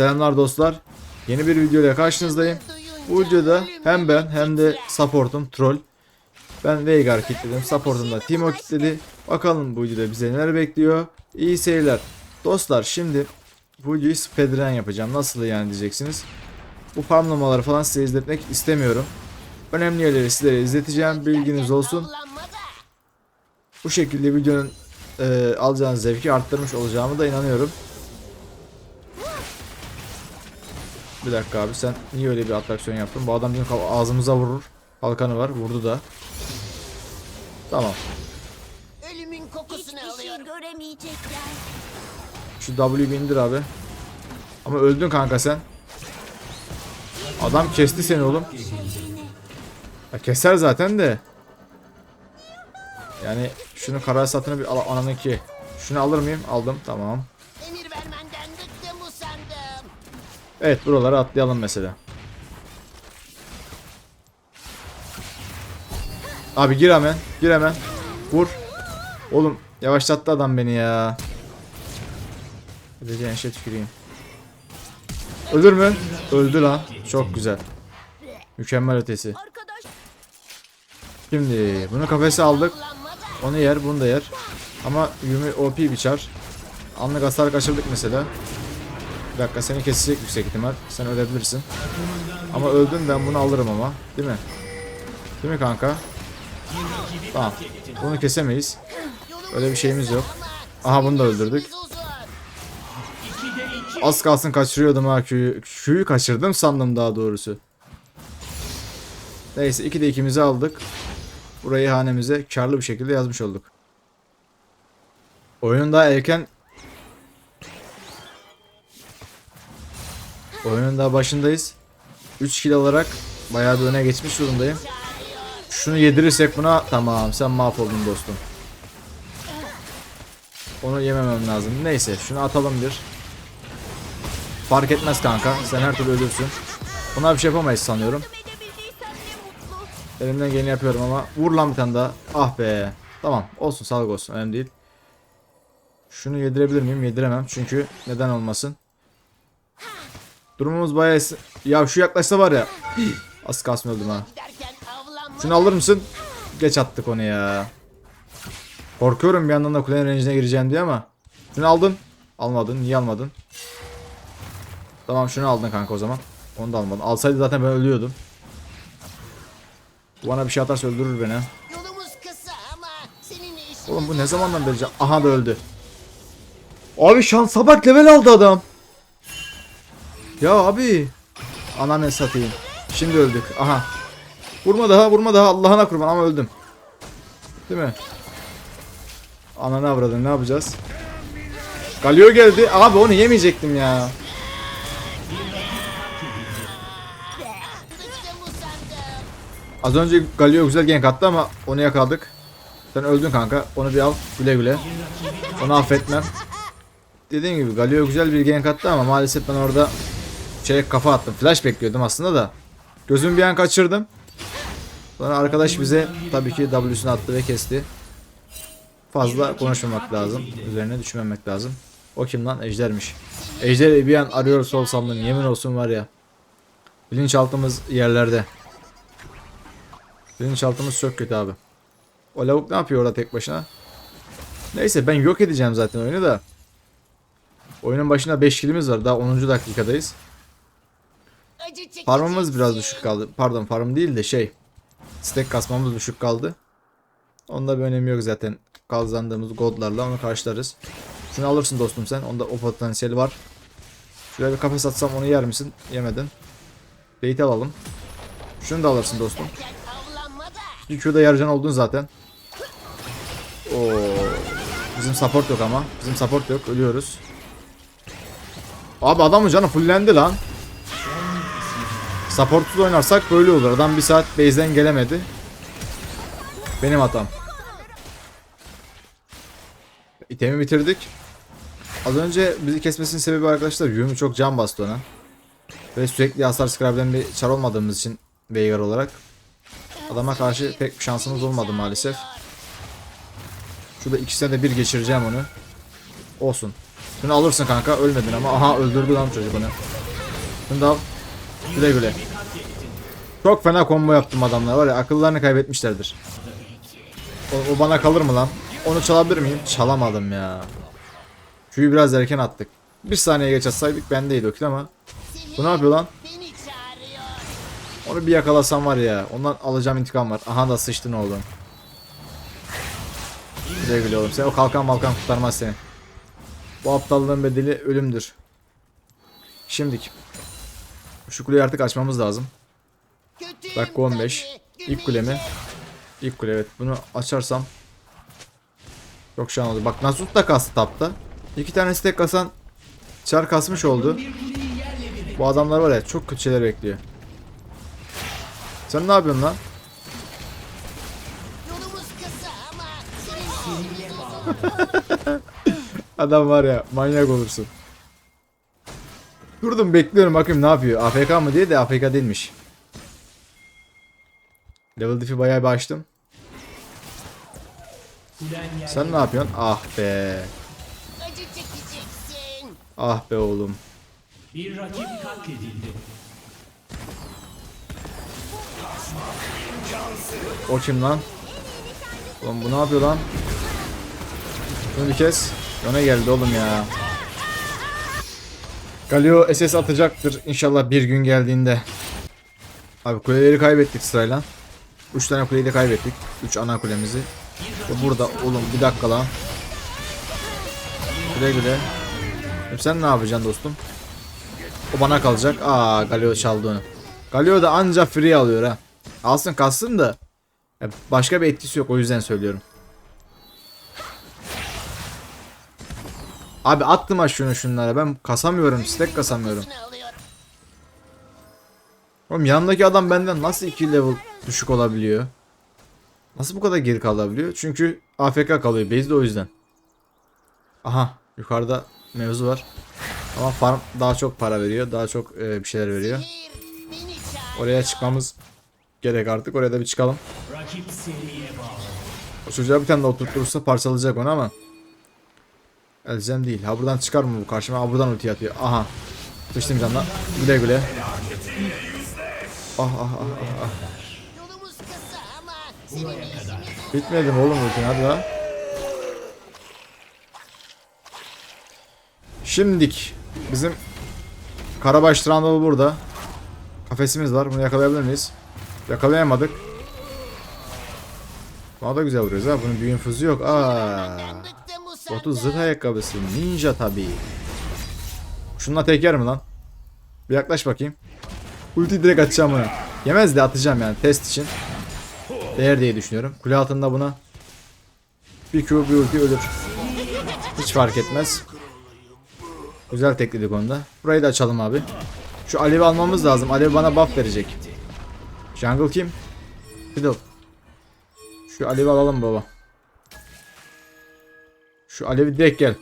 Selamlar dostlar. Yeni bir video ile karşınızdayım. Bu videoda hem ben hem de supportum Troll. Ben Veigar kitledim. Supportum da Timo kitledi. Bakalım bu videoda bize neler bekliyor. İyi seyirler. Dostlar şimdi bu videoyu speedrun yapacağım. Nasıl yani diyeceksiniz. Bu farmlamaları falan size izletmek istemiyorum. Önemli yerleri sizlere izleteceğim. Bilginiz olsun. Bu şekilde videonun e, alacağınız zevki arttırmış olacağımı da inanıyorum. Bir dakika abi sen niye öyle bir atraksiyon yaptın? Bu adam bizim ağzımıza vurur. Halkanı var vurdu da. Tamam. Ölümün kokusunu Hiçbir şey alıyorum. göremeyecekler. Şu W'yi indir abi. Ama öldün kanka sen. Adam kesti seni oğlum. Ya keser zaten de. Yani şunu kara satını bir al ananın ki. Şunu alır mıyım? Aldım tamam. Emir. Evet buraları atlayalım mesela. Abi gir hemen. Gir hemen. Vur. Oğlum yavaşlattı adam beni ya. Ödeyeceğin şey tüküreyim. Ölür mü? Öldü lan. Çok güzel. Mükemmel ötesi. Şimdi bunu kafese aldık. Onu yer, bunu da yer. Ama Yumi OP bir çar. Anlık hasar kaçırdık mesela. Bir dakika seni kesecek yüksek ihtimal. Sen ölebilirsin. Ama öldün ben bunu alırım ama. Değil mi? Değil mi kanka? Tamam. Bunu kesemeyiz. Öyle bir şeyimiz yok. Aha bunu da öldürdük. Az kalsın kaçırıyordum ha Q'yu. Q'yu kaçırdım sandım daha doğrusu. Neyse 2'de ikimizi aldık. Burayı hanemize karlı bir şekilde yazmış olduk. Oyunun daha erken Oyunun daha başındayız. 3 kill alarak bayağı bir öne geçmiş durumdayım. Şunu yedirirsek buna tamam sen mahvoldun dostum. Onu yememem lazım. Neyse şunu atalım bir. Fark etmez kanka. Sen her türlü ölürsün. Buna bir şey yapamayız sanıyorum. Elimden geleni yapıyorum ama vur lan bir tane daha. Ah be. Tamam olsun sağlık olsun önemli değil. Şunu yedirebilir miyim? Yediremem çünkü neden olmasın. Durumumuz bayağı... Ya şu yaklaşsa var ya. Az kalsın öldüm ha. Şunu alır mısın? Geç attık onu ya. Korkuyorum bir yandan da kulenin range'ine gireceğim diye ama. Şunu aldın. Almadın. Niye almadın? Tamam şunu aldın kanka o zaman. Onu da almadın. Alsaydı zaten ben ölüyordum. Bu Bana bir şey atarsa öldürür beni. Yolumuz kısa ama seninle işin. Oğlum bu ne zamandan beri? Aha da öldü. Abi şansa bak level aldı adam. Ya abi. Ananı satayım. Şimdi öldük. Aha. Vurma daha vurma daha Allah'ına kurban ama öldüm. Değil mi? Ananı avradın ne yapacağız? Galio geldi. Abi onu yemeyecektim ya. Az önce Galio güzel gank attı ama onu yakaladık. Sen öldün kanka. Onu bir al. Güle güle. Onu affetmem. Dediğim gibi Galio güzel bir gank attı ama maalesef ben orada şey kafa attım. Flash bekliyordum aslında da. Gözümü bir an kaçırdım. Sonra arkadaş bize tabii ki W'sunu attı ve kesti. Fazla konuşmamak lazım. Üzerine düşünmemek lazım. O kim lan? Ejder'miş. Ejder'i bir an arıyor sol sandım. Yemin olsun var ya. Bilinçaltımız yerlerde. Bilinçaltımız çok kötü abi. O lavuk ne yapıyor orada tek başına? Neyse ben yok edeceğim zaten oyunu da. Oyunun başında 5 kilimiz var. Daha 10. dakikadayız. Farmımız biraz düşük kaldı. Pardon farm değil de şey. Stack kasmamız düşük kaldı. Onda bir önemi yok zaten. Kazandığımız goldlarla onu karşılarız. Şunu alırsın dostum sen. Onda o potansiyeli var. Şuraya bir kafes atsam onu yer misin? Yemedin. Bait alalım. Şunu da alırsın dostum. Q'da yarıcan oldun zaten. Oo. Bizim support yok ama. Bizim support yok. Ölüyoruz. Abi adamın canı fullendi lan. Supportsuz oynarsak böyle olur. Adam bir saat base'den gelemedi. Benim hatam. İtemi bitirdik. Az önce bizi kesmesinin sebebi arkadaşlar Yumi çok can bastı ona. Ve sürekli hasar skraben bir çar olmadığımız için Veigar olarak. Adama karşı pek bir şansımız olmadı maalesef. Şurada ikisine de bir geçireceğim onu. Olsun. Şunu alırsın kanka ölmedin ama aha öldürdü lan çocuk onu. Şunu da al. Güle güle. Çok fena combo yaptım adamlar var ya akıllarını kaybetmişlerdir. O, o bana kalır mı lan? Onu çalabilir miyim? Çalamadım ya. Q'yu biraz erken attık. Bir saniye geç atsaydık bendeydi o kill ama. Bu ne yapıyor lan? Onu bir yakalasam var ya. Ondan alacağım intikam var. Aha da sıçtın oğlum. Güle güle oğlum. Sen o kalkan malkan kurtarmaz seni. Bu aptallığın bedeli ölümdür. Şimdik. Şu kuleyi artık açmamız lazım. Dakika 15. tabii. İlk kule mi? İlk kule evet. Bunu açarsam çok şan oldu. Bak Nasut da kastı tapta. İki tane stack kasan çar kasmış oldu. Bu adamlar var ya çok kötü şeyler bekliyor. Sen ne yapıyorsun lan? Adam var ya manyak olursun. Durdum bekliyorum bakayım ne yapıyor. AFK mı diye de AFK değilmiş. Level diff'i bayağı bir açtım. Sen ne yapıyorsun? Ah be. Ah be oğlum. Bir rakip katledildi. O kim lan? Oğlum bu ne yapıyor lan? Şunu bir kes. Yana geldi oğlum ya. Galio SS atacaktır inşallah bir gün geldiğinde. Abi kuleleri kaybettik sırayla. 3 tane kuleyi de kaybettik. 3 ana kulemizi. Ve burada oğlum bir dakika lan. Güle güle. Sen ne yapacaksın dostum? O bana kalacak. Aa Galio çaldı onu. Galio da anca free alıyor ha. Alsın kalsın da. Başka bir etkisi yok o yüzden söylüyorum. Abi attım ha şunu şunlara. Ben kasamıyorum. Stack kasamıyorum. Oğlum yanındaki adam benden nasıl 2 level düşük olabiliyor? Nasıl bu kadar geri kalabiliyor? Çünkü AFK kalıyor. Base'de o yüzden. Aha yukarıda mevzu var. Ama farm daha çok para veriyor. Daha çok e, bir şeyler veriyor. Oraya çıkmamız gerek artık. Oraya da bir çıkalım. O çocuğa bir tane de oturtursa parçalayacak onu ama. Elzem değil. Ha buradan çıkar mı bu karşıma? Ha buradan ulti atıyor. Aha. Sıçtım canına. Güle güle. Ah ah ah ah. ah. Yolumuz kısa ama senin işimiz Bitmedi mi oğlum ultin hadi lan. Şimdik bizim Karabaş Trandalı burada. Kafesimiz var. Bunu yakalayabilir miyiz? Yakalayamadık. Bana da güzel vuruyoruz ha. Bunun büyü nüfuzu yok. Aa. Botu zırh ayakkabısı. Ninja tabii. Şununla tek yer mi lan? Bir yaklaş bakayım. Ulti direkt atacağım bunu. Yemez de atacağım yani test için. Değer diye düşünüyorum. Kule altında buna bir Q bir ulti ölür. Hiç fark etmez. Güzel tekledik onu da. Burayı da açalım abi. Şu Alev'i almamız lazım. Alev bana buff verecek. Jungle kim? Fiddle. Şu Alev'i alalım baba. Şu Alev'i direkt gel.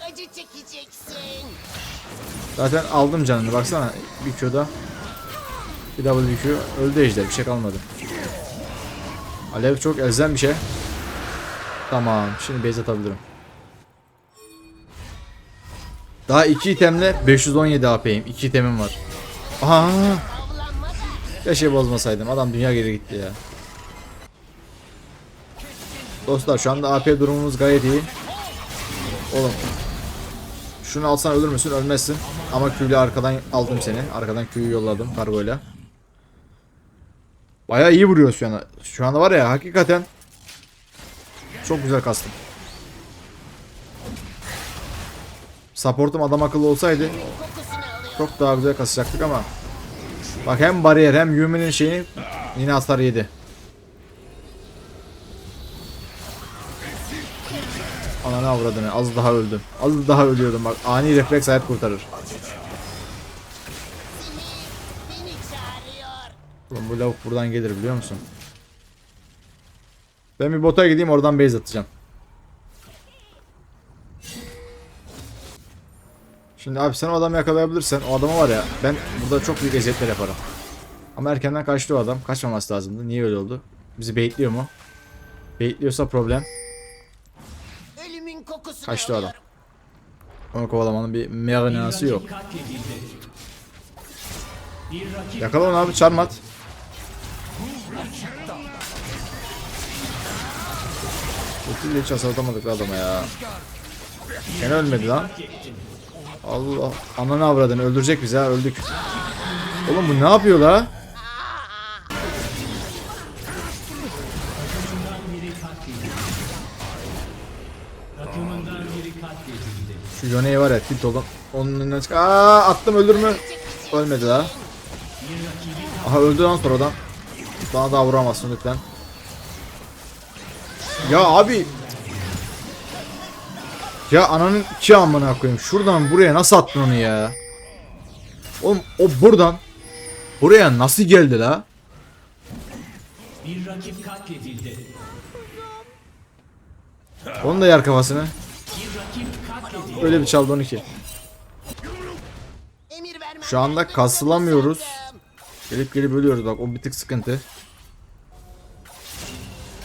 Acı çekeceksin. Zaten aldım canını baksana. Bir Q'da. Bir double Q. Öldü ejder bir şey kalmadı. Alev çok elzem bir şey. Tamam şimdi base atabilirim. Daha iki itemle 517 AP'yim. İki itemim var. Aha. Keşke bozmasaydım. Adam dünya geri gitti ya. Dostlar şu anda AP durumumuz gayet iyi. Oğlum. Şunu alsan ölür müsün? Ölmezsin. Ama Q'yle arkadan aldım seni. Arkadan Q'yu yolladım kargoyla. Bayağı iyi vuruyor şu anda. Şu anda var ya hakikaten çok güzel kastım. Supportum adam akıllı olsaydı çok daha güzel kasacaktık ama Bak hem bariyer hem Yumi'nin şeyini yine hasar yedi. Ananı avradını az daha öldüm. Az daha ölüyordum bak ani refleks hayat kurtarır. Ulan bu lavuk buradan gelir biliyor musun? Ben bir bota gideyim oradan base atacağım. Şimdi abi sen o adamı yakalayabilirsen o adamı var ya ben burada çok büyük eziyetler yaparım. Ama erkenden kaçtı o adam. Kaçmaması lazımdı. Niye öyle oldu? Bizi baitliyor mu? Baitliyorsa problem. Kaçtı adam. Onu kovalamanın bir manası yok. Yakala onu abi çarmat. Ultiyle hiç hasar atamadık adama ya. Gene ölmedi lan. Allah ananı avradını öldürecek bizi ha öldük. Oğlum bu ne yapıyor la? Şu Yone'yi var ya tilt oğlum. Onun önünden çık. Aa attım ölür mü? Ölmedi la. Aha öldü lan sonradan. Bana daha vuramazsın lütfen. Ya abi. Ya ananın iki amına koyayım. Şuradan buraya nasıl attın onu ya? Oğlum o buradan buraya nasıl geldi la? Bir rakip katledildi. Onun da yer kafasını. Öyle bir çaldı onu ki. Şu anda kasılamıyoruz. Gelip gelip ölüyoruz bak o bir tık sıkıntı.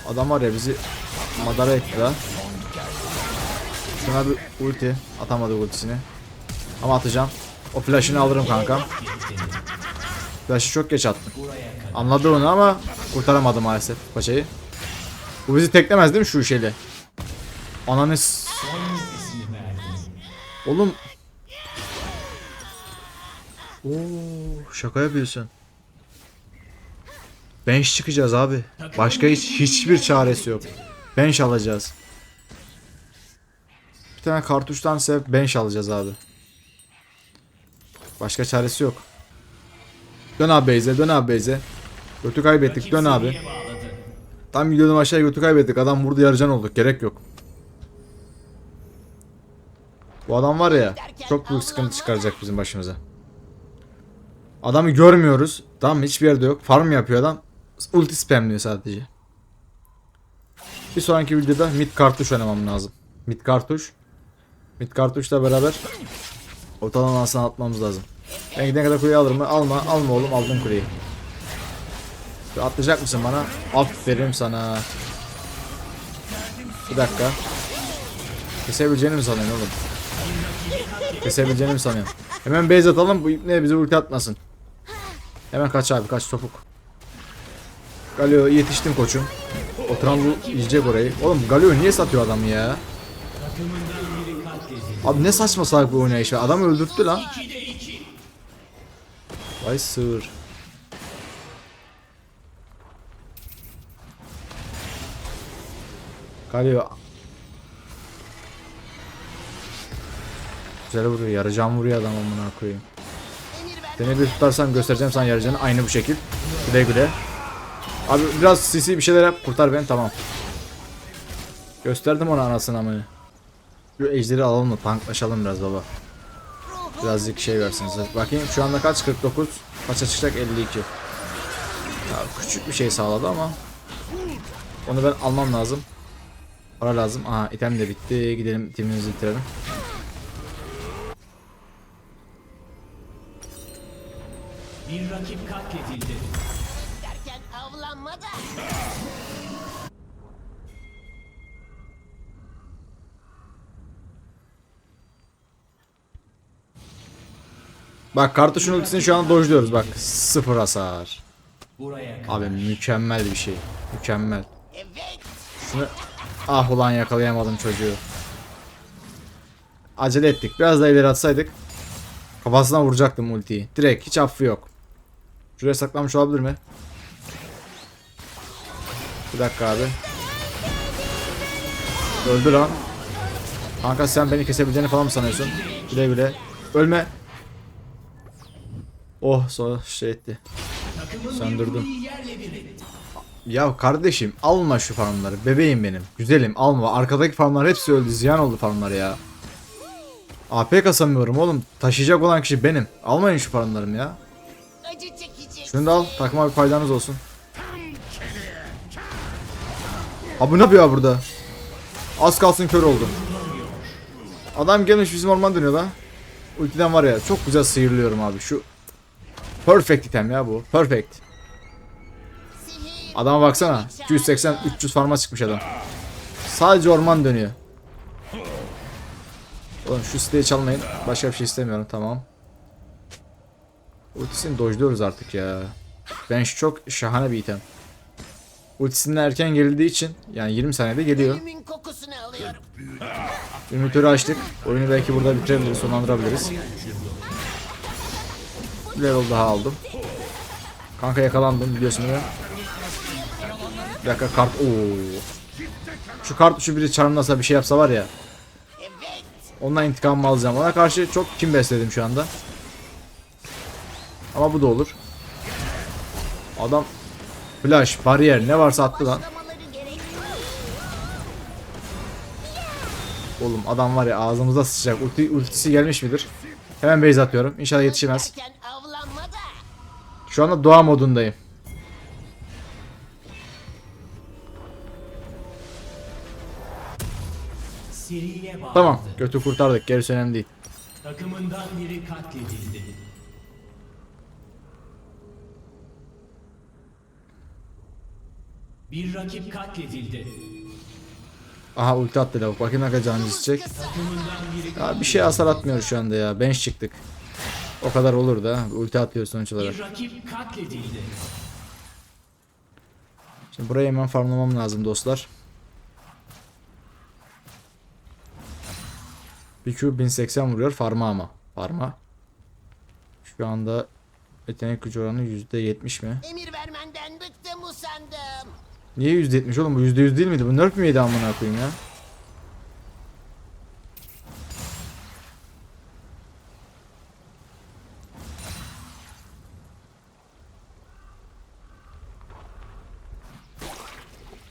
Adam var ya bizi madara etti la. Şuna bir ulti. Atamadı ultisini. Ama atacağım. O flash'ını alırım kankam. Flash'ı çok geç attım. Anladı onu ama kurtaramadı maalesef paçayı. Bu bizi teklemez değil mi şu şeyle? Ananı Oğlum Oo, şaka yapıyorsun. Bench çıkacağız abi. Başka hiç hiçbir çaresi yok. Bench alacağız. Bir tane kartuştan sebep bench alacağız abi. Başka çaresi yok. Dön abi Beyze, dön abi Beyze. Götü kaybettik, dön abi. Tam gidiyordum aşağıya götü kaybettik. Adam vurdu yarıcan olduk. Gerek yok. Bu adam var ya çok büyük sıkıntı çıkaracak bizim başımıza. Adamı görmüyoruz. Tamam hiçbir yerde yok. Farm yapıyor adam. Ulti spamliyor sadece. Bir sonraki videoda mid kartuş oynamam lazım. Mid kartuş. Mid kartuşla beraber ortadan alsana atmamız lazım. Ben gidene kadar kuleyi alır mı? Alma. Alma oğlum. Aldım kuleyi. Bir Atlayacak mısın bana? Aferin sana. Bir dakika. Kesebileceğini mi sanıyorsun oğlum? Kesebileceğini mi sanıyorsun? Hemen base atalım bu ne bize ulti atmasın. Hemen kaç abi kaç topuk. Galio yetiştim koçum. O Trundle yiyecek orayı. Oğlum Galio niye satıyor adamı ya? Abi ne saçma salak bir oynayış var. Adamı öldürttü lan. Vay sığır. Galio. Güzel vuruyor. Yarıcan vuruyor adam amına koyayım. Seni bir tutarsam göstereceğim sana yarıcanı. Aynı bu şekil. Güle güle. Abi biraz sisi bir şeyler yap. Kurtar beni tamam. Gösterdim ona anasını amını. Şu ejderi alalım da tanklaşalım biraz baba. Birazcık şey versin size. Bakayım şu anda kaç? 49. Kaça çıkacak? 52. Ya küçük bir şey sağladı ama. Onu ben almam lazım. Para lazım. Aha item de bitti. Gidelim itemimizi bitirelim. Bir rakip katledildi. Derken avlanma da. Bak kartuşun ultisini şu an dojluyoruz bak. Sıfır hasar. Abi mükemmel bir şey. Mükemmel. Şunu... Ah ulan yakalayamadım çocuğu. Acele ettik. Biraz daha ileri atsaydık. Kafasına vuracaktım ultiyi. Direkt hiç affı yok. Şuraya saklanmış olabilir mi? Bir dakika abi. Öldü lan. Kanka sen beni kesebileceğini falan mı sanıyorsun? Güle güle. Ölme. Oh sonra şey etti. Söndürdüm. Ya kardeşim alma şu farmları. Bebeğim benim. Güzelim alma. Arkadaki farmlar hepsi öldü. Ziyan oldu farmlar ya. AP kasamıyorum oğlum. Taşıyacak olan kişi benim. Almayın şu farmlarımı ya. Şunu da al. Takıma bir faydanız olsun. Abi ne yapıyor burada? Az kalsın kör oldum. Adam gelmiş bizim orman dönüyor lan. Ultiden var ya çok güzel sıyırlıyorum abi. Şu perfect item ya bu. Perfect. Adama baksana. 280 300 farma çıkmış adam. Sadece orman dönüyor. Oğlum şu siteyi çalmayın. Başka bir şey istemiyorum tamam. Ultisini dojluyoruz artık ya. Ben çok şahane bir item. Ultisinden erken geldiği için yani 20 saniyede geliyor. Ünitörü açtık. Oyunu belki burada bitirebiliriz, sonlandırabiliriz. Level daha aldım. Kanka yakalandım biliyorsun mi? Bir dakika kart. Oo. Şu kart şu biri çarmlasa bir şey yapsa var ya. Ondan intikamımı alacağım. Ona karşı çok kim besledim şu anda. Ama bu da olur. Adam flash, bariyer ne varsa attı lan. Oğlum adam var ya ağzımıza sıçacak. Ulti, ultisi gelmiş midir? Hemen base atıyorum. İnşallah yetişemez. Şu anda doğa modundayım. Tamam. Götü kurtardık. Gerisi önemli değil. Takımından biri katledildi. Bir rakip katledildi. Aha ulti attı lavuk. Bakayım ne kadar canı çekecek. Ya bir şey hasar atmıyor şu anda ya. Bench çıktık. O kadar olur da. Ulti atıyor sonuç olarak. Bir rakip katledildi. Şimdi burayı hemen farmlamam lazım dostlar. Bir Q 1080 vuruyor farma ama. Farma. Şu anda yetenek gücü oranı %70 mi? Emir usandım. Niye %70 oğlum bu %100 değil miydi? Bu nerf miydi amına koyayım ya?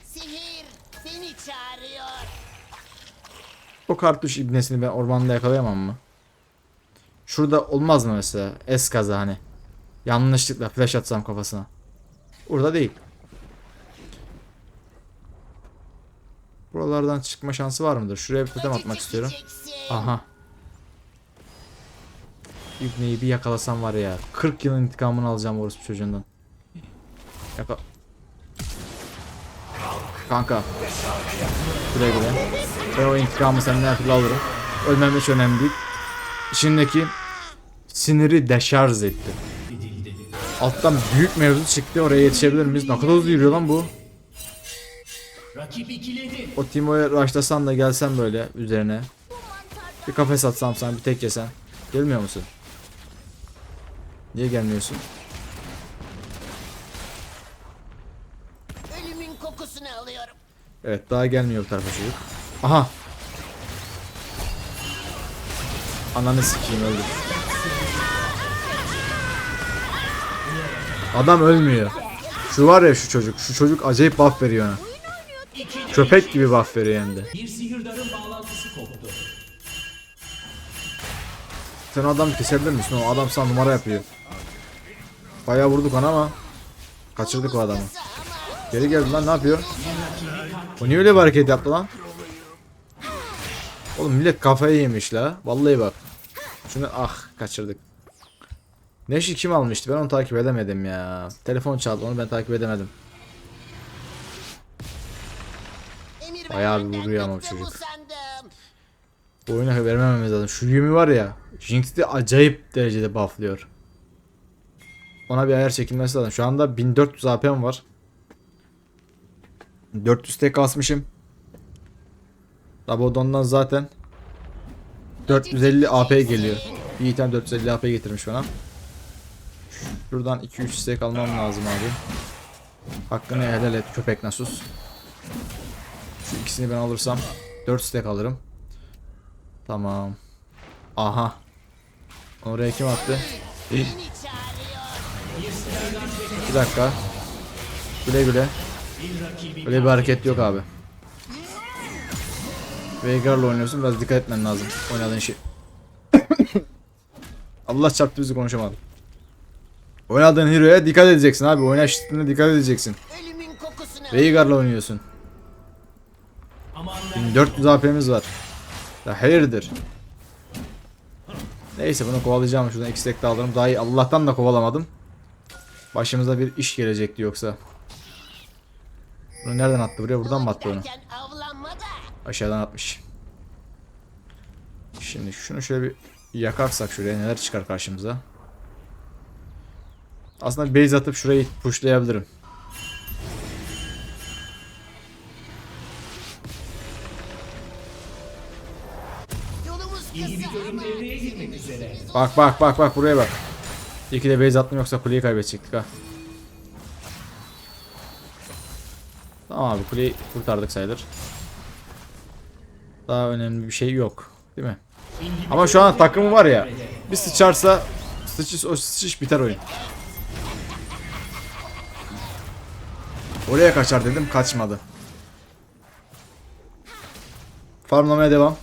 Sihir seni çağırıyor. O kartuş ibnesini ben ormanda yakalayamam mı? Şurada olmaz mı mesela? Es kaza hani. Yanlışlıkla flash atsam kafasına. Burada değil. Buralardan çıkma şansı var mıdır? Şuraya bir totem atmak istiyorum. Aha. İbneyi bir yakalasam var ya. 40 yılın intikamını alacağım orospu çocuğundan. Yaka... Kanka. Güle güle. Ben o intikamı senden her türlü alırım. Ölmem hiç önemli değil. İçindeki siniri deşarj etti. Alttan büyük mevzu çıktı. Oraya yetişebilir miyiz? Ne kadar hızlı yürüyor lan bu. Rakip ikiledi. O Timo'ya rushlasan da gelsen böyle üzerine. Bir kafes atsam sana bir tek yesen. Gelmiyor musun? Niye gelmiyorsun? Ölümün kokusunu alıyorum. Evet daha gelmiyor bu tarafa çocuk. Aha. Ananı sikeyim öldü. Adam ölmüyor. Şu var ya şu çocuk. Şu çocuk acayip buff veriyor ona. Köpek gibi buff veriyor hem de. Bir sihirdarın bağlantısı koptu. Sen o adamı kesebilir misin? O adam sana numara yapıyor. Bayağı vurduk ona ama kaçırdık o adamı. Geri geldi lan ne yapıyor? O niye öyle bir hareket yaptı lan? Oğlum millet kafayı yemiş la. Vallahi bak. Şunu ah kaçırdık. Neşi kim almıştı? Ben onu takip edemedim ya. Telefon çaldı onu ben takip edemedim. Bayağı bir vuruyor ama çocuk. Bu oyuna vermememiz lazım. Şu Yumi var ya. Jinx'te acayip derecede bufflıyor. Ona bir ayar çekilmesi lazım. Şu anda 1400 AP'm var. 400 tek kasmışım. Rabadon'dan zaten 450 AP geliyor. Bir item 450 AP getirmiş bana. Şuradan 2-3 stack almam lazım abi. Hakkını helal et köpek nasus. Şu ikisini ben alırsam 4 stack alırım. Tamam. Aha. Oraya kim attı? Bir dakika. Güle güle. Bir rakibi Öyle bir hareket yok abi. Veigar'la oynuyorsun biraz dikkat etmen lazım oynadığın şey. Allah çarptı bizi konuşamadım. Oynadığın hero'ya dikkat edeceksin abi. Stiline dikkat edeceksin. Veigar'la oynuyorsun. Aman 1400 AP'miz var. Ya hayırdır? Neyse bunu kovalayacağım. Şuradan iki stack daha alırım. Daha iyi. Allah'tan da kovalamadım. Başımıza bir iş gelecekti yoksa. Bunu nereden attı buraya? Buradan mı attı onu? Aşağıdan atmış. Şimdi şunu şöyle bir yakarsak şuraya neler çıkar karşımıza. Aslında base atıp şurayı pushlayabilirim. Bak bak bak bak buraya bak. İyi ki de base attım yoksa kuleyi kaybedecektik ha. Tamam abi kuleyi kurtardık sayılır. Daha önemli bir şey yok. Değil mi? Ama şu an takımı var ya. Bir sıçarsa sıçış, o sıçış biter oyun. Oraya kaçar dedim kaçmadı. Farmlamaya devam.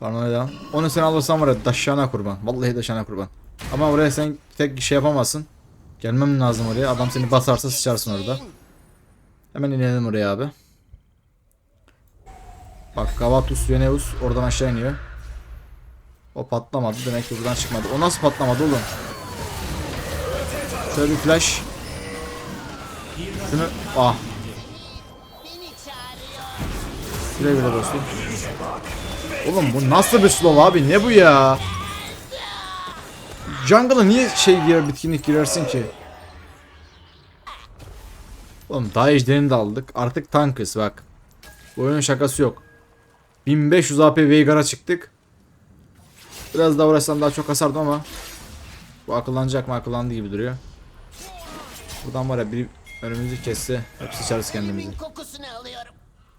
Farmlamaya devam. Onu sen alırsan var ya daşşana kurban. Vallahi daşşana kurban. Ama oraya sen tek şey yapamazsın. Gelmem lazım oraya. Adam seni basarsa sıçarsın orada. Hemen inelim oraya abi. Bak Gavatus Veneus oradan aşağı iniyor. O patlamadı. Demek ki buradan çıkmadı. O nasıl patlamadı oğlum? Şöyle bir flash. Şunu ah güle güle dostum. Oğlum bu nasıl bir slow abi? Ne bu ya? Jungle'a niye şey girer bitkinlik girersin ki? Oğlum daha ejderini de aldık. Artık tankız bak. Bu oyunun şakası yok. 1500 AP Veigar'a çıktık. Biraz daha uğraşsam daha çok hasardım ama bu akıllanacak mı akıllandı gibi duruyor. Buradan var ya bir önümüzü kesse hep sıçarız kendimizi.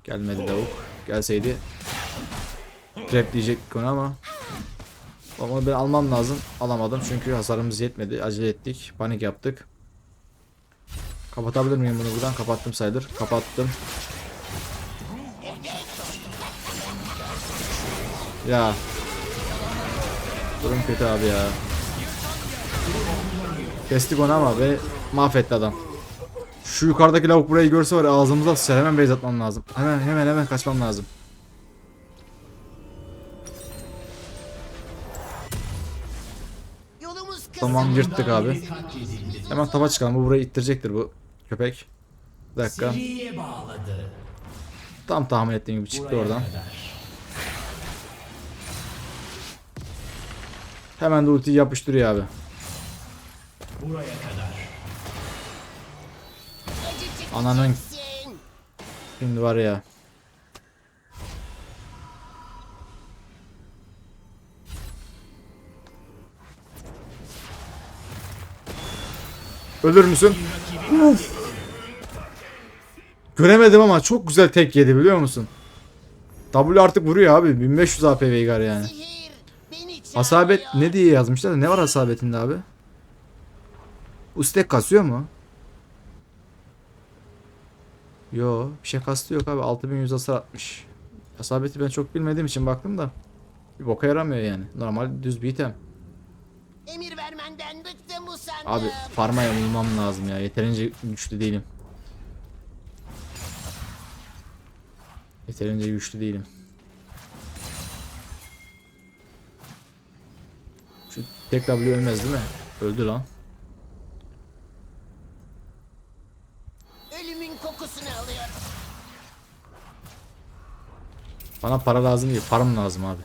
Gelmedi lavuk. Gelseydi trap diyecektik onu ama onu ben almam lazım. Alamadım çünkü hasarımız yetmedi. Acele ettik. Panik yaptık. Kapatabilir miyim bunu buradan? Kapattım sayılır. Kapattım. Ya. Durum kötü abi ya. Kestik onu ama ve mahvetti adam. Şu yukarıdaki lavuk burayı görse var ya ağzımıza. Hemen base atmam lazım. Hemen hemen hemen kaçmam lazım. Tamam yırttık abi. Hemen tava çıkalım. Bu burayı ittirecektir bu köpek. Bir dakika. Tam tahmin ettiğim gibi çıktı oradan. Hemen de ultiyi yapıştırıyor abi. Buraya kadar. Ananın şimdi var ya. Ölür müsün? Uf. Göremedim ama çok güzel tek yedi biliyor musun? W artık vuruyor abi. 1500 AP Veigar yani. Hasabet ne diye yazmışlar da ne var hasabetinde abi? Bu stack kasıyor mu? Yo bir şey kastı yok abi 6100 hasar atmış. Hasabeti ben çok bilmediğim için baktım da bir boka yaramıyor yani. Normal düz bir item. Emir vermenden bıktım usandım. Abi farmaya bulmam lazım ya. Yeterince güçlü değilim. Yeterince güçlü değilim. Şu tek W ölmez değil mi? Öldü lan. Ölümün kokusunu alıyorum. Bana para lazım değil, farm lazım abi.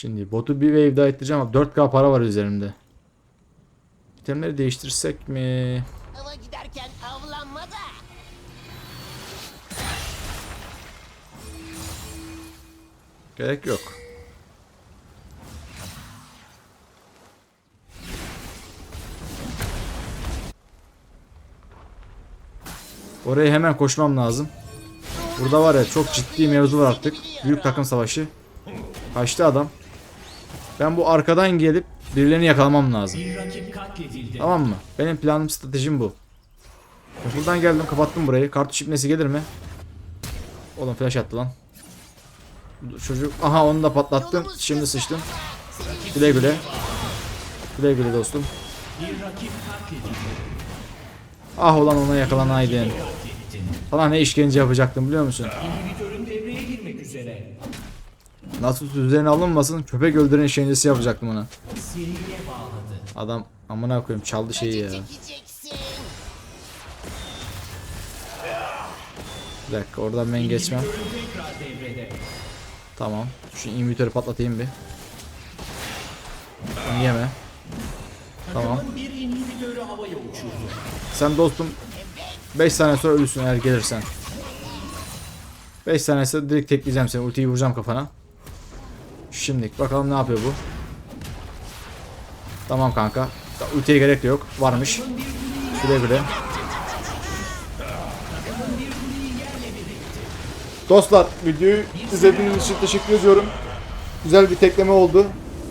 Şimdi botu bir wave daha ettireceğim ama 4k para var üzerimde. İtemleri değiştirsek mi? Hava giderken avlanma da. Gerek yok. Oraya hemen koşmam lazım. Burada var ya çok ciddi mevzu var artık. Büyük takım savaşı. Kaçtı adam. Ben bu arkadan gelip birilerini yakalamam lazım. Bir rakip katledildi. Tamam mı? Benim planım stratejim bu. Buradan geldim kapattım burayı. Kartuş ipnesi gelir mi? Oğlum flash attı lan. Çocuk aha onu da patlattım. Şimdi sıçtım. Güle güle. Güle güle dostum. Bir rakip katledildi. Ah ulan ona yakalanaydın. Sana ne işkence yapacaktım biliyor musun? İnhibitörün devreye girmek üzere. Nasıl üzerine alınmasın köpek öldüren işkencesi yapacaktım ona. Adam amına koyayım çaldı şeyi ya. Bir dakika oradan ben geçmem. Tamam. Şu inhibitörü patlatayım bir. Onu yeme. Tamam. Sen dostum 5 saniye sonra ölürsün eğer gelirsen. 5 saniye sonra direkt tekleyeceğim seni. Ultiyi vuracağım kafana. Şimdilik bakalım ne yapıyor bu. Tamam kanka. Ultiye gerek de yok. Varmış. Güle güle. Dostlar videoyu izlediğiniz için teşekkür ediyorum. Güzel bir tekleme oldu.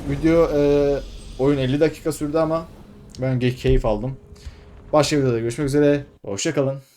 Video e, oyun 50 dakika sürdü ama ben keyif aldım. Başka videoda görüşmek üzere. Hoşçakalın.